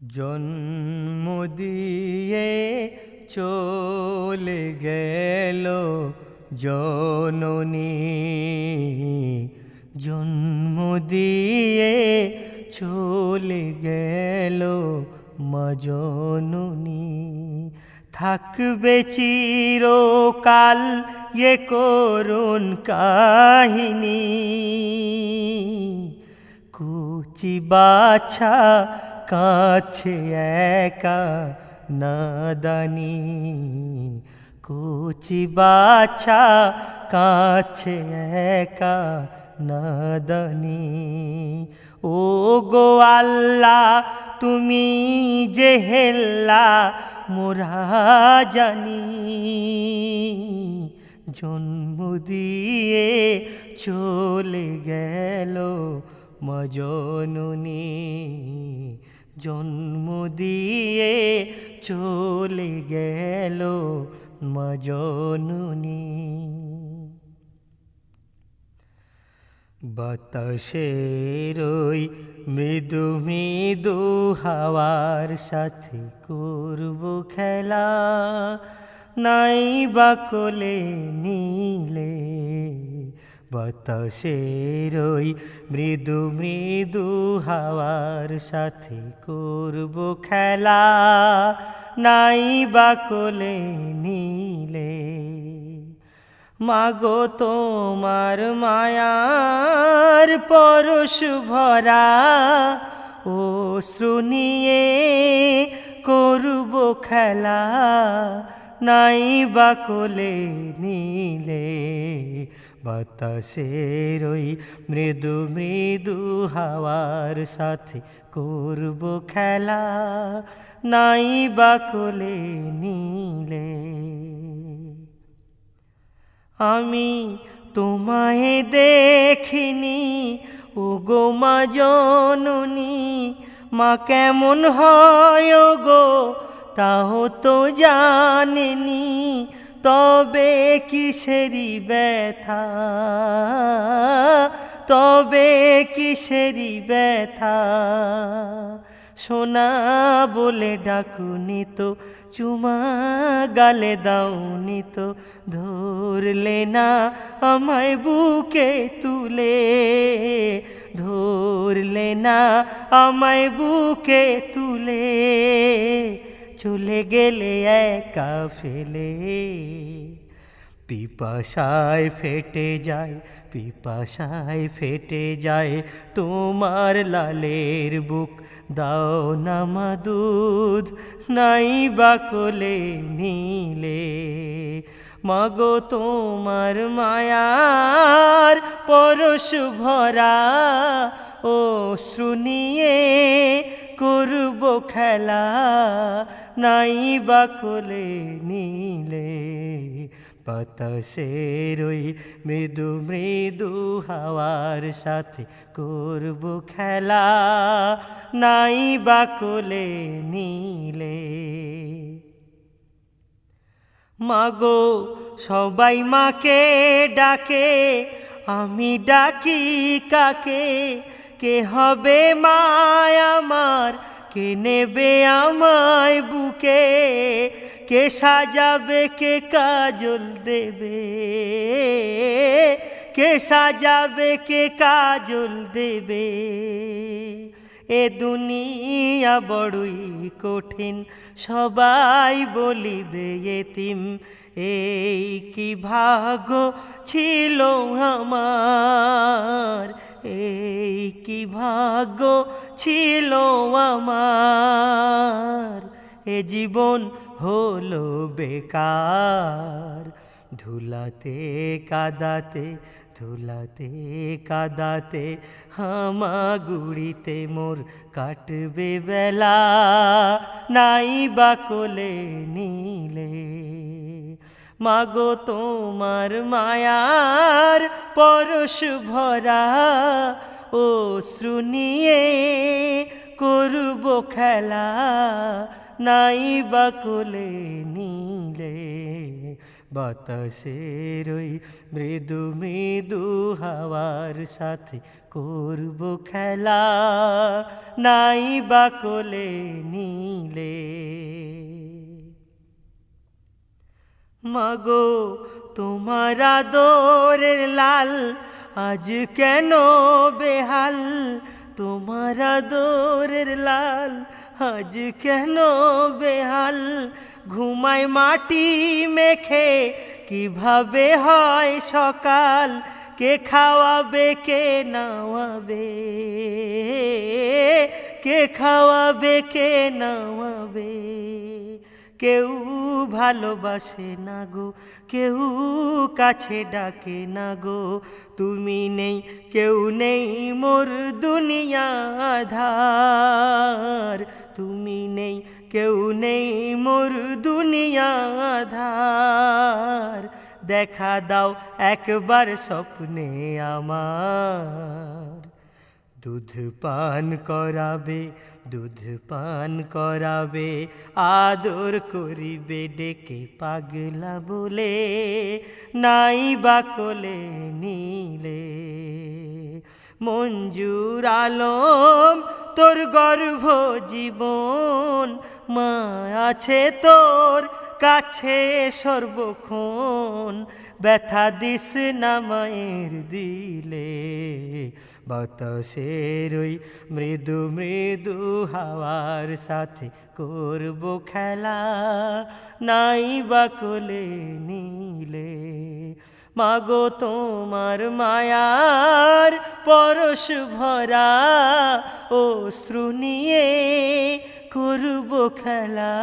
জন্ম দিয়ে চলে গেল জননী। জন্ম দিয়ে চলে গেল মা থাকবে চিরকাল এ করুণ কাহিনী। কুচি বাছা কাছে একা নাদানি, কুচি বাছা কাছে একা নাদানি। ও গো আল্লাহ, তুমি যে হেল্লা মোরা জানি জন্ম দিয়ে চলে গেল মজননী। জন্ম দিয়ে চলে গেল মজননী। বাতাসের ওই মৃদু মৃদু হাওয়ার সাথে করব খেলা। নাই বা কোলে নিলে বাতাসের ওই মৃদু মৃদু হাওয়ার সাথে করব খেলা। নাই বা কোলে নিলে, মাগো তোমার মায়ার পরশ ভরা ও শুনিয়ে করব খেলা। নাই বা কোলে নিলে, বাতাসের ওই মৃদু মৃদু হাওয়ার সাথে করব খেলা। নাই বা কোলে নিলে, আমি তোমায় দেখিনি ও গো মা জননী, মা কেমন হয় গো তাও তো জানেনি, তবে কিসেরি ব্যথা? তবে কিসেরি ব্যথা? সোনা বলে ডাকুনি তো, চুমা গালে দাওনি তো, ধরলে না আমায় বুকে তুলে? ধরলে না আমায় বুকে তুলে? চলে গেলে একা ফেলে। পিপাসায় ফেটে যায়, পিপাসায় ফেটে যায় তোমার লালের বুক। দাও নামা দুধ নাই বা কোলে নিলে। মাগো তোমার মায়ার পরশ ভরা ও শুনিয়ে করব খেলা। নাই বা কোলে নিলে বাতাসের ওই মৃদু মৃদু হাওয়ার সাথে করব খেলা। নাই বা কোলে নিলে মাগো, সবাই মাকে ডাকে, আমি ডাকি কাকে? কে হবে মায় আমার কে নেবে আমায় বুকে? কে সাজাবে, কে কাজল দেবে? কে সাজাবে, কে কাজল দেবে? এ দুনিয়া বড়ই কঠিন, সবাই বলিবে এতিম। এই কি ভাগ্য ছিল আমার? এই কি ভাগ্য ছিল আমার? এ জীবন হলো বেকার। ধুলাতে কাদাতে ধুলাতে কাদাতে, হামাগুড়িতে মোর কাটবে বেলা। নাই বা কোলে নিলে মাগো তোমার মায়ার পরশ ভরা ও শ্রুনিয়ে করব খেলা। নাই বা কোলে নিলে বাতাসের ওই মৃদু মৃদু হাওয়ার সাথে করব খেলা। নাই বা কোলে নিলে মাগো, তোমার আদরের লাল আজ কেন বেহাল? তোমার আদরের লাল আজ কেন বেহাল? ঘুমায় মাটি মেখে কীভাবে হয় সকাল? কে খাওয়াবে, কে নাওয়াবে কে খাওয়াবে, কে নাওয়াবে কেউ ভালোবাসে না গো, কেউ কাছে ডাকে না গো। তুমি নেই, কেউ নেই মোর দুনিয়া আধার তুমি নেই, কেউ নেই মোর দুনিয়া আধার দেখা দাও একবার স্বপ্নে আমার। দুধ পান করাবে, দুধ পান করাবে, আদর করিবে ডেকে পাগলা বলে, নাই বা কোলে নিলে। মঞ্জুর আলম, তোর গর্ভ জীবন মা আছে তোর কাছে সর্বক্ষণ, ব্যথা দিস না মায়ের দিলে। বাতাসের ওই মৃদু মৃদু হাওয়ার সাথে করব খেলা। নাই বা কোলে নিলে, মাগো তোমার মায়ার পরশ ভরা অশ্রু নিয়ে করব খেলা।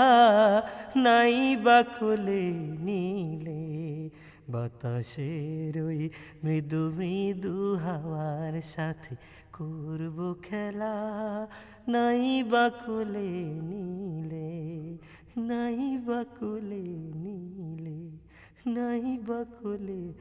নাই বা কোলে নিলে বাতাসের ওই মৃদু মৃদু হাওয়ার সাথে করব খেলা। নাই বা নীলে, নাই বা নীলে, নাই বা কোলে